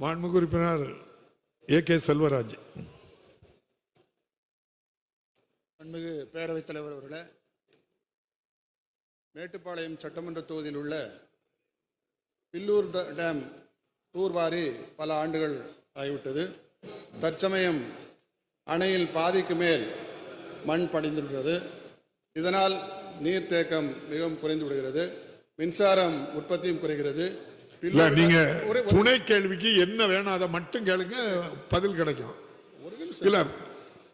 மாண்புமிகு உறுப்பினர் A K Selvaraj. மாண்புமிகு பேரவைத் தலைவர் அவர்களே மேட்டுப்பாளையம் சட்டமன்ற தொகுதியில் உள்ள பில்லூர் டேம் தூர்வாரி பல ஆண்டுகள் ஆகிவிட்டது. தற்சமயம் அணையில் பாதிக்கு மேல் மண் படிந்துள்ளது இதனால் நீர்த்தேக்கம் மிகவும் குறைந்து விடுகிறது. மின்சாரம் உற்பத்தியும் குறைகிறது. இல்ல நீங்க துணை கேள்விக்கு என்ன வேணும் அதை மட்டும் கேளுங்க பதில் கிடைக்கும். இல்ல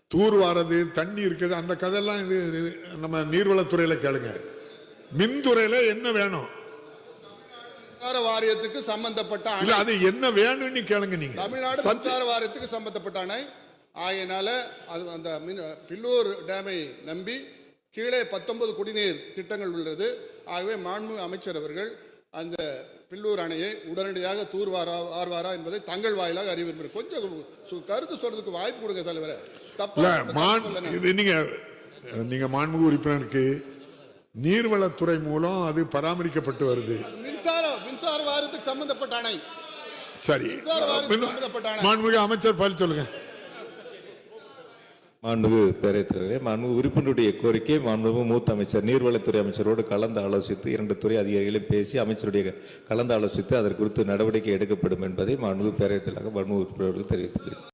தூர் வாரது தண்ணி இருக்குது அந்த கதையெல்லாம் இது நம்ம நீர்வளத்துறையில கேளுங்க. மின்துறையில என்ன வேணும்? மின்சார வாரியத்துக்கு சம்பந்தப்பட்ட அணை. அது என்ன வேணும்னு கேளுங்க நீங்க. தமிழ்நாடு மின்சார வாரியத்துக்கு சம்பந்தப்பட்ட அணை. ஆகையினால அது அந்த மின் பில்லூர் டேமை நம்பி கீழே பத்தொன்பது குடிநீர் திட்டங்கள் உள்ளது. ஆகவே மாண்பு அமைச்சர் அவர்கள் அந்த பில்லூர் அணையை உடனடியாக தூர்வாரா ஆர்வாரா என்பதை தங்கள் வாயிலாக அறிய விரும்புகிறேன். கொஞ்சம் கருத்து சொல்றதுக்கு வாய்ப்பு கொடுங்க தலைவரே. தப்பா நீங்க நீங்க மாண்புமிகு உறுப்பினருக்கு நீர்வளத்துறை மூலம் அது பராமரிக்கப்பட்டு வருது. மின்சார மின்சார வாரியத்துக்கு சம்பந்தப்பட்ட அணை. சரி. மாண்புமிகு அமைச்சர் பதில் சொல்லுங்க. மாண்புமிகு பேரவைத்தலைவரே மாண்பு உறுப்பினருடைய கோரிக்கை மாண்புமிகு மூத்த அமைச்சர் நீர்வளத்துறை அமைச்சரோடு கலந்து ஆலோசித்து இரண்டு துறை அதிகாரிகளையும் பேசி அமைச்சருடைய கலந்து ஆலோசித்து அதற்கு குறித்து நடவடிக்கை எடுக்கப்படும் என்பதை மாண்புமிகு பேரவைத்தலாக தலைவர் மாண்புமிகு உறுப்பினர்களுக்கு தெரிவித்துள்ளேன்